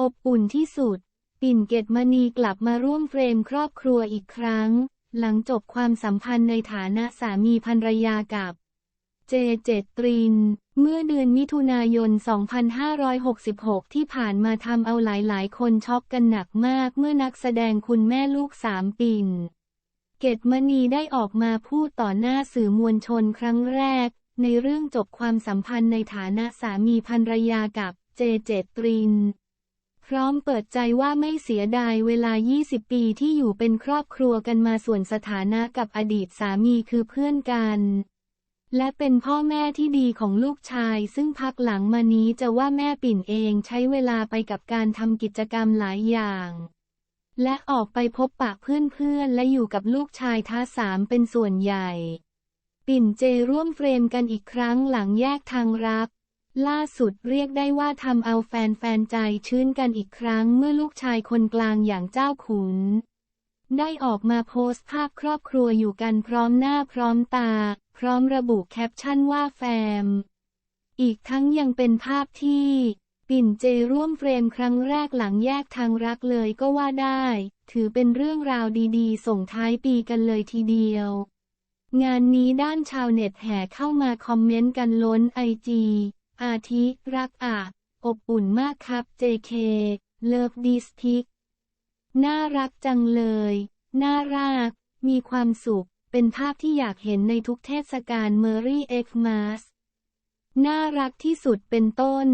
อบอุ่นที่สุด ปิ่นเกตมณีกลับมาร่วมเฟรมครอบครัวอีกครั้ง หลังจบความสัมพันธ์ในฐานะสามีภรรยากับ เจเจตริน เมื่อเดือนมิถุนายน 2566 ที่ผ่านมาทำเอาหลายๆ คนช็อกกันหนักมากเมื่อนักแสดงคุณแม่ลูกสามปิ่น เกตมณีได้ออกมาพูดต่อหน้าสื่อมวลชนครั้งแรก ในเรื่องจบความสัมพันธ์ในฐานะสามีภรรยากับเจเจตริน พร้อมเปิดใจว่าไม่เสียดายเวลา 20 ปีที่อยู่เป็นครอบครัวกันมาส่วนสถานะกับอดีตสามีคือเพื่อนกัน และเป็นพ่อแม่ที่ดีของลูกชาย ซึ่งพักหลังมานี้จะว่าแม่ปิ่นเองใช้เวลาไปกับการทำกิจกรรมหลายอย่าง และออกไปพบปะเพื่อนๆ และอยู่กับลูกชายท้าสามเป็นส่วนใหญ่ ปิ่นเจร่วมเฟรมกันอีกครั้งหลังแยกทางรัก ล่าสุดเรียกได้ว่าทำเอาแฟนๆใจชื้นกันอีกครั้งเมื่อลูกชายคนกลางอย่างเจ้าขุน ได้ออกมาโพสต์ภาพครอบครัวอยู่กันพร้อมหน้าพร้อมตา พร้อมระบุแคปชั่นว่าแฟม อีกทั้งยังเป็นภาพที่ ปิ่นเจร่วมเฟรมครั้งแรกหลังแยกทางรักเลยก็ว่าได้ ถือเป็นเรื่องราวดีๆ ส่งท้ายปีกันเลยทีเดียว งานนี้ด้านชาวเน็ตแห่เข้ามาคอมเมนต์กันล้นไอจี อาทิรักอะ อบอุ่นมากครับ JK เลิฟดิสพิกน่ารักจังเลย น่ารัก มีความสุข เป็นภาพที่อยากเห็นในทุกเทศกาลเมอรี่เอ็กมาสน่ารักที่สุดเป็นต้น